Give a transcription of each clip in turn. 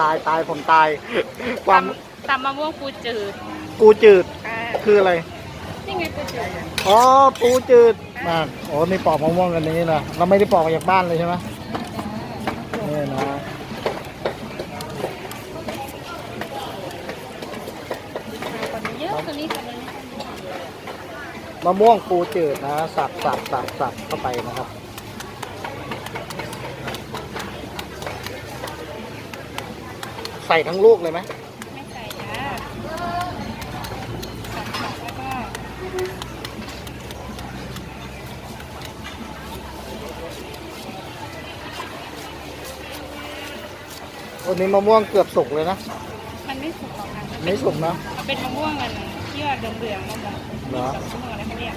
ตายตายผมตายตความำตำมะม่วงปูจืดกูจืดค่ะคืออะไร นี่ไงปูจืดอ๋อปูจืดมากโอ้นี่ปอกมะม่วงกันนี้นะเราไม่ได้ปอกมาจากบ้านเลยใช่ไหมนี่นะคนเยอะคนนี้คนนี้มะม่วงปูจืดนะ สับสับสับสับเข้าไปนะครับ ใส่ทั้งลูกเลยไหมไม่ใส่จ้าสับๆแล้วก็วันนี้มะม่วงเกือบสุกเลยนะ มันไม่สุกหรอกค่ะไม่สุกนะ มันเป็นมะม่วงมันที่ว่าเหลืองๆนั่นแหละเหรอ มะม่วงอะไรเขาเรียก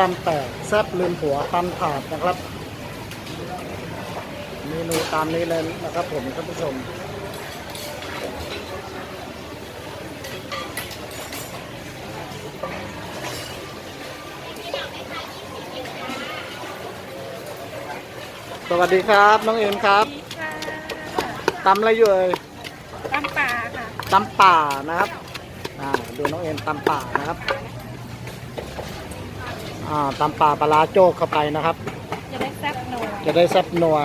ตำแตกแซ่บลืมหัวตำถาดนะครับ เมนูตามนี้เลยนะครับผมท่านผู้ชมสวัสดีครับ น้องเอ็มครับนี่ค่ะตำอะไรอยู่เอ่ยตำป่าค่ะตำป่านะครับ อ่า ดูน้องเอ็มตำป่านะครับอ่า ตำป่าปลาร้าโจกเข้าไปนะครับ จะได้แซ่บหนัวจะได้แซ่บนัว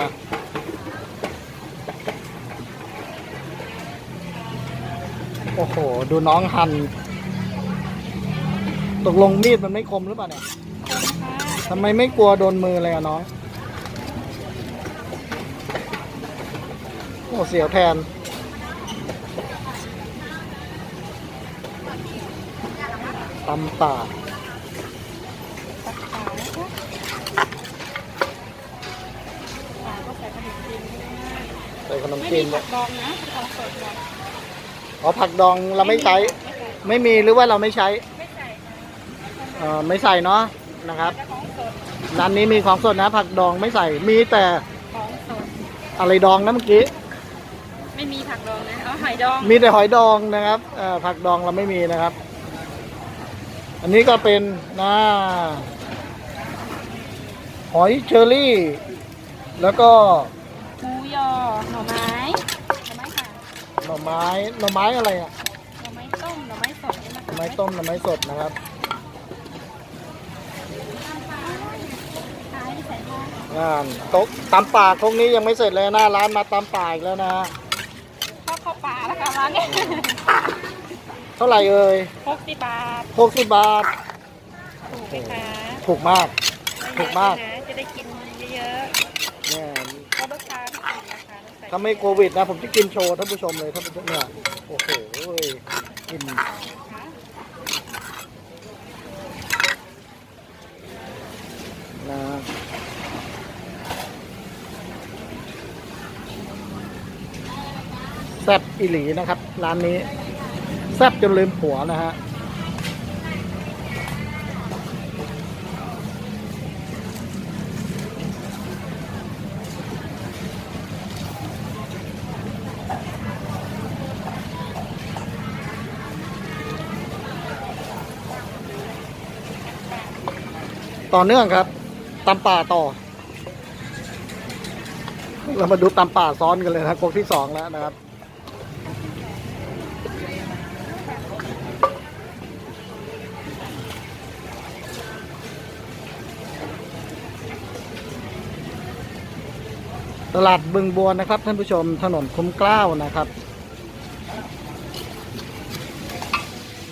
โอ้โห ดูน้องหั่นตกลงมีดมันไม่คมหรือเปล่าเนี่ยค่ะทำไมไม่กลัวโดนมือเลยอะน้องโอ้เสียวแทนตำป่าตักป่านะคะป่าก็ใส่ขนมจีนด้วย ใส่ขนมไม่จีมีนผักดองนะของสดหมดอ๋อผักดองเราไม่ใช้ไม่ใส่ไม่มีหรือว่าเราไม่ใช้ไม่ใส่ค่ะเอ่อไม่ใส่เนาะนะครับ แต่ของสดร้านนี้มีของสดนะ ผักดองไม่ใส่ มีแต่ของสด อะไรดองนะเมื่อกี้ ไม่มีผักดองนะเอาหอยดองมีแต่หอยดองนะครับเอ่อผักดองเราไม่มีนะครับ อันนี้ก็เป็นนะหอยเชอรี่ แล้วก็หมู ยอ หน่อไม้ หน่อไม้ค่ะ หน่อไม้หน่อไม้อะไรอะหน่อไม้ต้ม หน่อไม้สดนี่นะหน่อไม้ต้มหน่อไม้สดนะครับขายใส่ผ้าอ่าโต๊ะตำป่าตรงนี้ยังไม่เสร็จเลยหน้าร้านมาตำป่าอีกแล้วนะฮะข้าวข้าวปลาแล้วค่ะร้านนี้เท่าไหร่เอ่ยหกสิบบาทหกสิบบาท ถูกไหมคะถูกมาก ถูกมาก ไเยอะนะ ถ้าไม่โควิดนะ ผมจะกินโชว์ท่านผู้ชมเลยท่านผู้ชมเนี่ยโอ้โหกินนะแซบอิหลีนะครับ ร้านนี้ แซบจนลืมผัวนะฮะ ต่อเนื่องครับตำป่าต่อ เรามาดูตำป่าซ้อนกันเลยนะกบที่สองแล้วนะครับตลาดบึงบัวนะครับ ท่านผู้ชมถนนคุ้มกล้าวนะครับ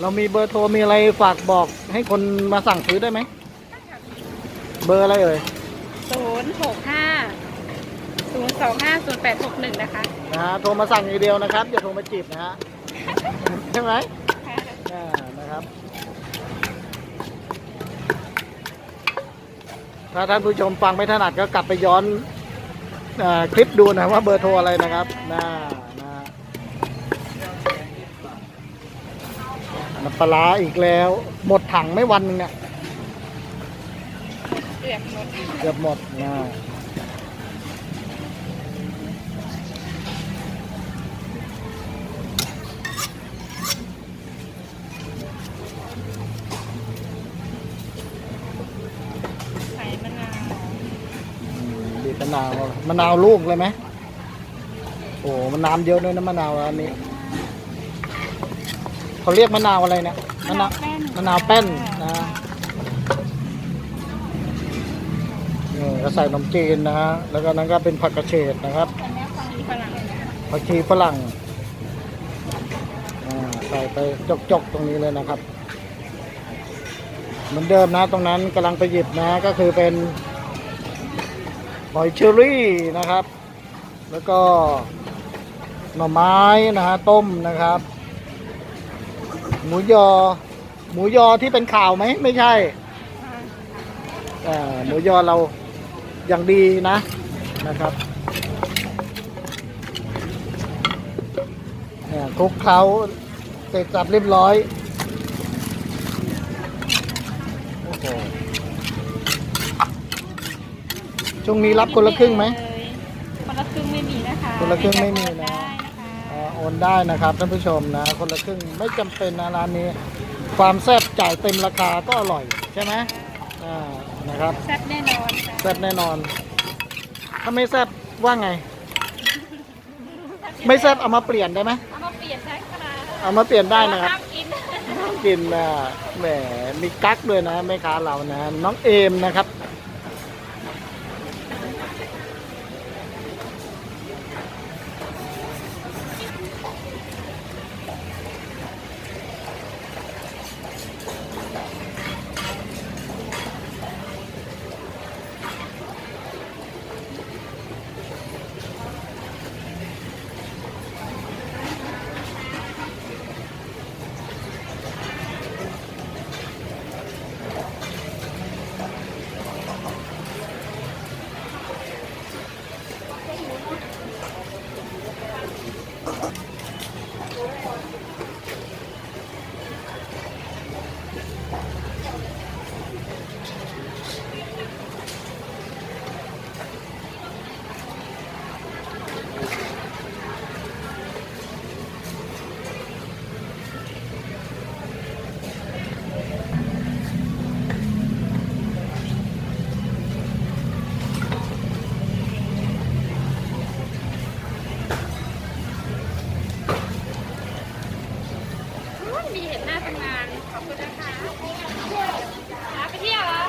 เรามีเบอร์โทรมีอะไรฝากบอกให้คนมาสั่งซื้อได้ไหม เบอร์อะไรเอ่ยศูนย์หกห้าศูนย์สองห้าศูนย์แปดหกหนึ่งนะคะนะฮะโทรมาสั่งอย่างเดียวนะครับอย่าโทรมาจีบนะฮะ ใช่ไหมอ่านะครับ ถ้าท่านผู้ชมฟังไม่ถนัดก็กลับไปย้อนอาคลิปดูนะว่าเบอร์โทรอะไรนะครับน่านะน้ำปลาร้าอีกแล้ว หมดถังไม่วันหนึงเนี่ยเกือบหมดเกือบหมดนะใส่มะนาวอืมบีบมะนาวมะนาวลูกเลยไหมโอ้มันน้ำเยอะด้วยนะมะนาวอันนี้เขาเรียกมะนาวอะไรเนี่ยมะนาวแป้นมะนาวแป้นนะ นี่ก็ใส่นมจีนนะฮะ แล้วก็นั้นก็เป็นผักกระเฉดนะครับ ผักชีฝรั่งใส่ไปจกๆตรงนี้เลยนะครับ เหมือนเดิมนะตรงนั้นกำลังไปหยิบนะก็คือเป็นหอยเชอรี่นะครับ แล้วก็หน่อไม้นะฮะต้มนะครับ หมูยอ หมูยอที่เป็นข่าวไหมไม่ใช่หมูยอเรา อย่างดีนะนะครับเนี่ยคลุกเคล้าเสร็จสับเรียบร้อยโอ้โหช่วงนี้รับคนละครึ่งไหมคนละครึ่งไม่มีนะคะคนละครึ่งไม่มีนะได้นะคะอ่าโอนได้นะครับท่านผู้ชมนะ คนละครึ่งไม่จำเป็นนะร้านนี้ ความแซ่บจ่ายเต็มราคาก็อร่อยใช่ไหมอ่า นะครับ แซ่บแน่นอนค่ะแซ่บแน่นอน ถ้าไม่แซ่บว่าไง ไม่แซ่บเอามาเปลี่ยนได้ไหมเอามาเปลี่ยนใช้ค่ะเอามาเปลี่ยนได้นะครับ ห้ามกินกินนะแหมมีกั๊กด้วยนะแม่ค้าเรานะ น้องเอมนะครับ มีเห็นหน้าทำงานขอบคุณนะคะไปเที่ยวเหรอ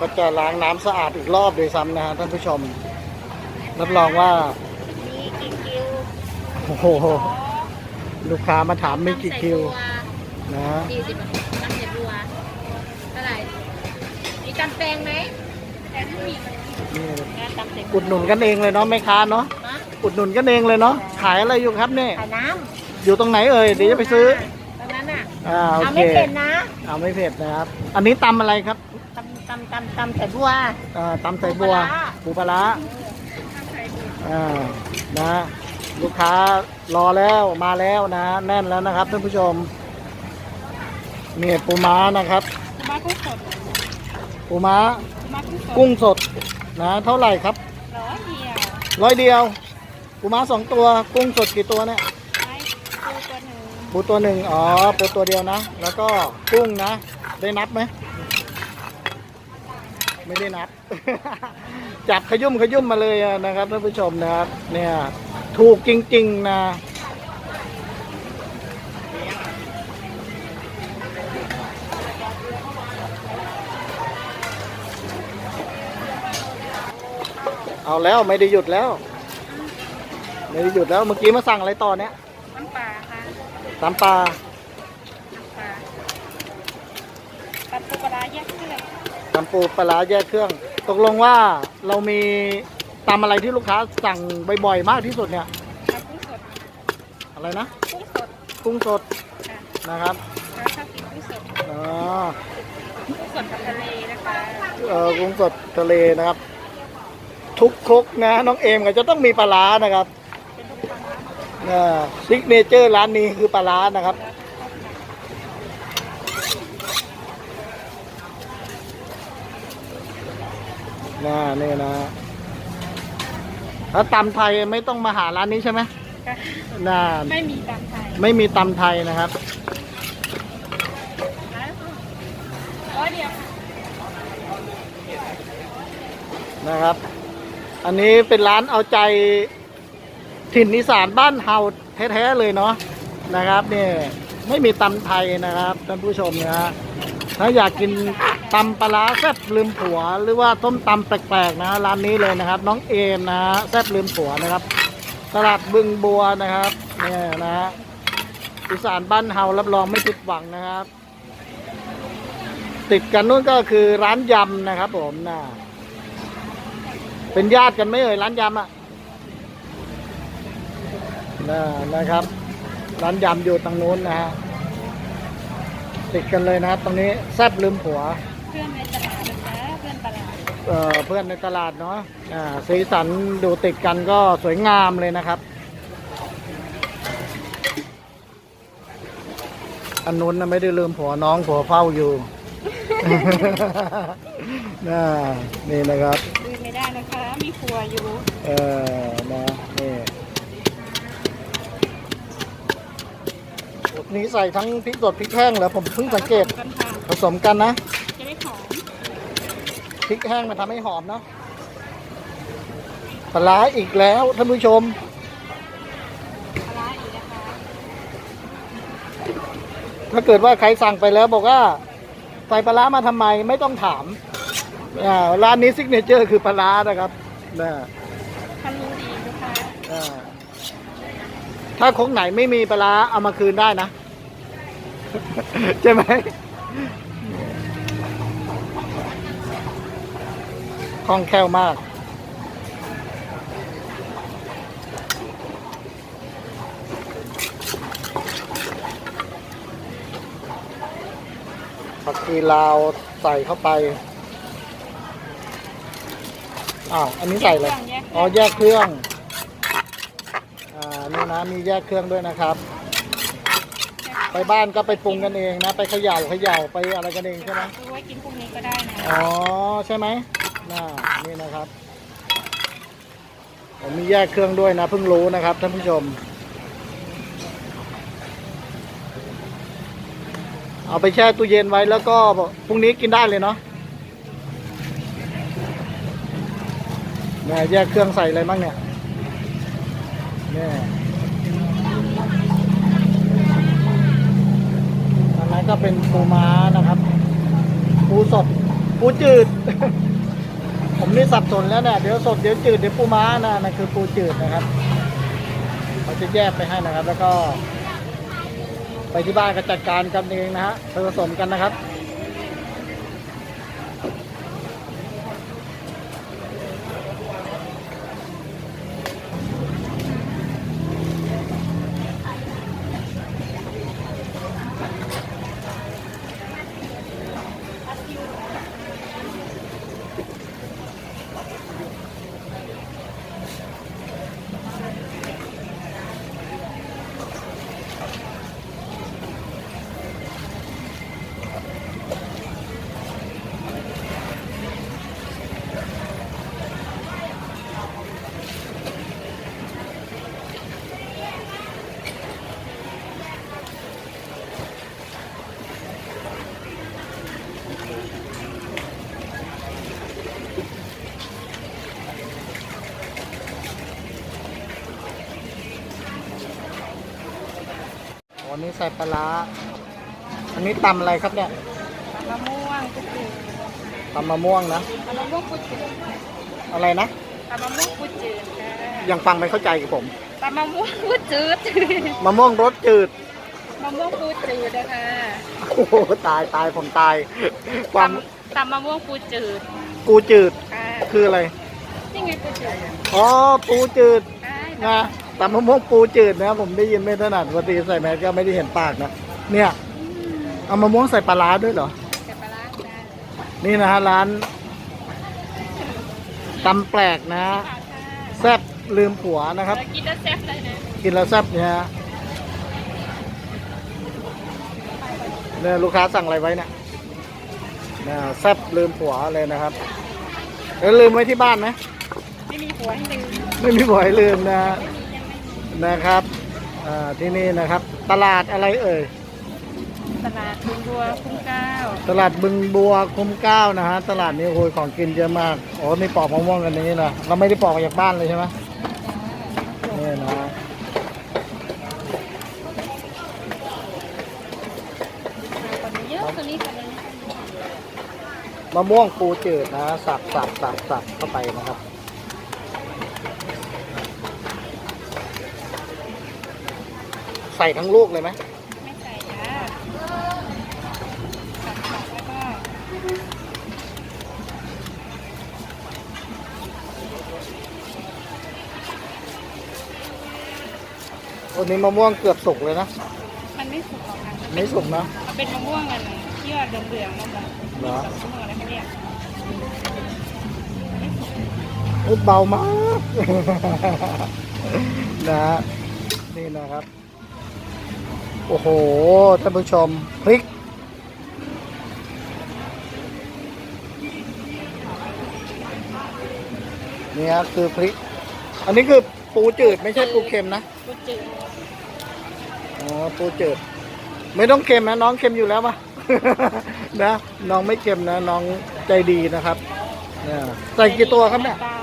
ก็จะล้างน้ำสะอาดอีกรอบโดยซ้ำนะฮะท่านผู้ชม รับรองว่า มีกี่คิวโอ้โห ลูกค้ามาถามมีกี่คิวนะสี่สิบน้ำเห็ดบัวเท่าไหร่มีจำแปลงไหมแต่ไม่มีนี่งานจำเสร็จอุดหนุนกันเองเลยเนาะแม่ค้าเนาะ นะอุดหนุนกันเองเลยเนาะ ขายอะไรอยู่ครับเนี่ย ขายน้อยู่ตรงไหนเอ่ยำเดี๋ยวจะไปซื้อ ตรงนั้นอะอ่าโอเอาเค ไม่เผ็ดนะเอาไม่เผ็ดนะครับ อันนี้ตำอะไรครับ ตำตำตำตำใส่บัวอ่าตำใส่บัวปูปลาร้าตำใส่บัวอ่านะ ลูกค้ารอแล้วมาแล้วนะ แน่นแล้วนะครับท่านผู้ชมนี่ปูม้านะครับ ปูม้ากุ้งสดปูม้าปูม้ากุ้งสดกุ้งสดนะ เท่าไหร่ครับร้อยเดียวร้อยเดียวปูม้าสองตัวกุ้งสดกี่ตัวเนี่ยไม้ปูตัวหนึ่งปูตัวหนึ่งอ๋อปูตัวเดียวนะ แล้วก็กุ้งนะ ได้นับไหม ไม่ได้นับ จับขยุ่มขยุ่มมาเลยอะนะครับท่านผู้ชมนะครับ เนี่ย ถูกจริง ๆ นะเอาแล้วไม่ได้หยุดแล้ว ไม่ได้หยุดแล้วเมื่อกี้มาสั่งอะไรต่อเนี่ยน้ำปลาค่ะตำปลาน้ำปลาตัดปูปลาร้าแยกเครื่อง ตำปูปลาร้าแยกเครื่อง ตกลงว่าเรามีตำอะไรที่ลูกค้าสั่งบ่อยๆมากที่สุดเนี่ยกับกุ้งสดอะไรนะ กุ้งสดกุ้งสดค่ะนะครับแล้วชอบกินกุ้งสดอ๋อกุ้งสดกับทะเลนะคะเออกุ้งสดทะเลนะครับ ทุกครกนะน้องเอมก็จะต้องมีปลาร้านะครับเป็นลูกค้าซิกเนเจอร์ร้านนี้คือปลาร้านะครับ น่านี่นะแล้วตำไทยไม่ต้องมาหาร้านนี้ใช่ไหมค่ะน่าไม่มีตามไทยไม่มีตำไทยนะครับแล้วร้อยเดียวค่ะนะครับ อันนี้เป็นร้านเอาใจถิ่นอีสานบ้านเฮาแท้ๆเลยเนาะนะครับเนี่ยไม่มีตำไทยนะครับท่านผู้ชมนะฮะ ถ้าอยากกินตำปลาร้าแซ่บลืมผัว หรือว่าต้มตำแปลกๆนะร้านนี้เลยนะครับ น้องเอมนะฮะแซ่บลืมผัวนะครับ ตลาดบึงบัวนะครับเนี่ยนะฮะอีสานบ้านเฮารับรองไม่ผิดหวังนะครับ ติดกันนู่นก็คือร้านยำนะครับ ผมนะเป็นญาติกันไหมเอ่ยร้านยำอะนะนะครับ ร้านยำอยู่ตรงนู้นนะฮะ ติดกันเลยนะครับ ตรงนี้แซบลืมผัว เพื่อนในตลาดนะคะเพื่อนตลาดเอ่อเพื่อนในตลาดเนาะอ่าสีสันดูติดกันก็สวยงามเลยนะครับ อันนู้นนะไม่ได้ลืมผัวน้องผัวเฝ้าอยู่ น่านี่นะครับลืมไม่ได้นะคะ มีครัวอยู่ เออนะ นี่นี่ใส่ทั้งพริกสดพริกแห้งเหรอผมเพิ่งสังเกตกันค่ะผสมกันนะจะได้หอมพริกแห้งมันทำให้หอมเนาะปลาร้าอีกแล้วท่านผู้ชม ปลาร้าอีกนะคะถ้าเกิดว่าใครสั่งไปแล้วบอกว่าใส่ปลาร้ามาทำไมไม่ต้องถามอ่าร้านนี้ซิกเนเจอร์คือปลาร้านะครับนะทำรู้ดีลูกค้าอ่า ถ้าคงไหนไม่มีปลาเอามาคืนได้นะ ใช่ไหมคล่องแคล่วมาก ผักชีลาวใส่เข้าไปอ้าวอันนี้ใส่เลยอ๋อแยกเครื่อง อ่านี่นะมีแยกเครื่องด้วยนะครับ ไปบ้านก็ไปปรุงกันเองนะ ไปเขย่าเขย่าไปอะไรกันเองใช่ไหมซื้อไว้กินพรุ่งนี้ก็ได้นะอ๋อใช่ไหมน่านี่นะครับผมมีแยกเครื่องด้วยนะเพิ่งรู้นะครับท่านผู้ชม เอาไปแช่ตู้เย็นไว้แล้วก็พรุ่งนี้กินได้เลยเนาะเนี่ยแยกเครื่องใส่อะไรบ้างเนี่ย เนี่ยอันนั้นก็เป็นปูม้านะครับปูสดปูจืด ผมนี่สับสนแล้วเนี่ยเดี๋ยวสดเดี๋ยวจืดเดี๋ยวปูม้านะนั่นคือปูจืดนะครับเขาจะแยกไปให้นะครับ แล้วก็ ไปที่บ้านก็จัดการกันเองนะฮะผสมกันนะครับ วั นนี้ใส่ปลาร้าอันนี้ตำอะไรครับเนี่ยมะม่วงกุจืดตำมะม่วงนะมะม่วงกุจืดอะไรนะตำมะม่วงกุจืดค่ะยังฟังไม่เข้าใจกับผมตำมะม่วงกุจืดมะม่วงรสจืดมะม่วงกุจืดนะคะโอ้โหตายตายผมตาย ความตำตำมะม่วงกุจืด กูจืดค่ะคืออะไรนี่ไงกุจืดอ๋อปูจืดใช่นะ ตำมะม่วงปูจืดนะผมได้ยินไม่ถนัดปกติใส่แมสก็ไม่ได้เห็นปากนะเนี่ยเอามะม่วงใส่ปลาร้าด้วยเหรอจะปลาร้าได้นี่นะฮะร้านตำแปลกนะค่ะแซ่บลืมผัวนะครับแล้วกินแล้วแซ่บเลยนะกินแล้วแซ่บเนี่ยฮะเนี่ยลูกค้าสั่งอะไรไว้เนี่ยเนี่ยแซ่บลืมผัวเลยนะครับแล้วลืมไว้ที่บ้านไหมไม่มีหัวให้ลืมไม่มีผัวให้ลืมนะ นะครับอ่าที่นี่นะครับ ตลาดอะไรเอ่ย ตลาดบุญบัวคุ้มเกล้า ตลาดบึงบัวคุ้มเกล้านะฮะ ตลาดนี้โอ้ยของกินเยอะมากอ๋อนี่ปอกมะม่วงกันนี้นะเราไม่ได้ปอกมาจากบ้านเลยใช่ไหมนี่นะคนเยอะคนนี้คนนี้มะม่วงปูจืดนะ สับสับสับสับเข้าไปนะครับ ใส่ทั้งลูกเลยไหมไม่ใส่จ้าตัดตัดแล้วก็วันนี้มะม่วงเกือบสุกเลยนะ มันไม่สุกหรอกค่ะไม่สุกนะ มันเป็นมะม่วงกันที่ว่าเหลืองๆนั่นแหละเหรอ มะม่วงอะไรคะเนี่ยอุ๊ยเบามาก นะฮะนี่นะครับ โอ้โห ท่านผู้ชม พริกนี่ฮะคือพริก อันนี้คือปูจืดไม่ใช่ปูเค็มนะกุจืดอ๋อปูจืด ไม่ต้องเค็มนะ น้องเค็มอยู่แล้วปะนะ น้องไม่เค็มนะ น้องใจดีนะครับเนี่ยใส่กี่ตัวครับเนี่ยตา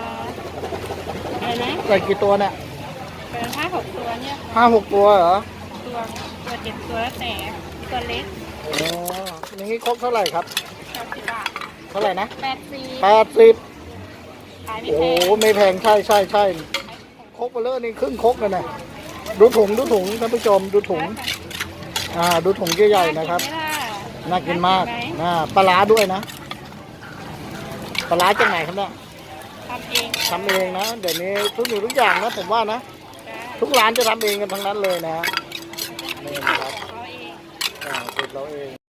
อะไรนะใส่กี่ตัวเนี่ยเป็นห้าหกตัวเนี่ยห้าหกตัวเหรอ ตัวตัวเจ็ดตัวแล้วแต่ตัวเล็กอ๋ออย่างนี้ครบเท่าไหร่ครับชอบสิบบาทเท่าไหร่นะแปดสี่แปดสิบขายไม่โอ้แพโหงไม่แพงใช่ใช่ใช่ครกเบลเลอร์นี่ครึ่งครกเลยนะดูถุงดูถุงท่านผู้ชมดูถุงอ่าดูถุงใหญ่ๆนะครับ น่ากินมากไหอ่าปลาร้าด้วยนะ ปลาร้าจากไหนครับเนี่ยทำเองทำเองนะ เดี๋ยวนี้ทุกสิ่งทุกอย่างนะผมว่านะ จ้าทุกร้านจะทำเองกันทั้งนั้นเลยนะนี่ นะครับเขาเองอ่าสูตรเราเอง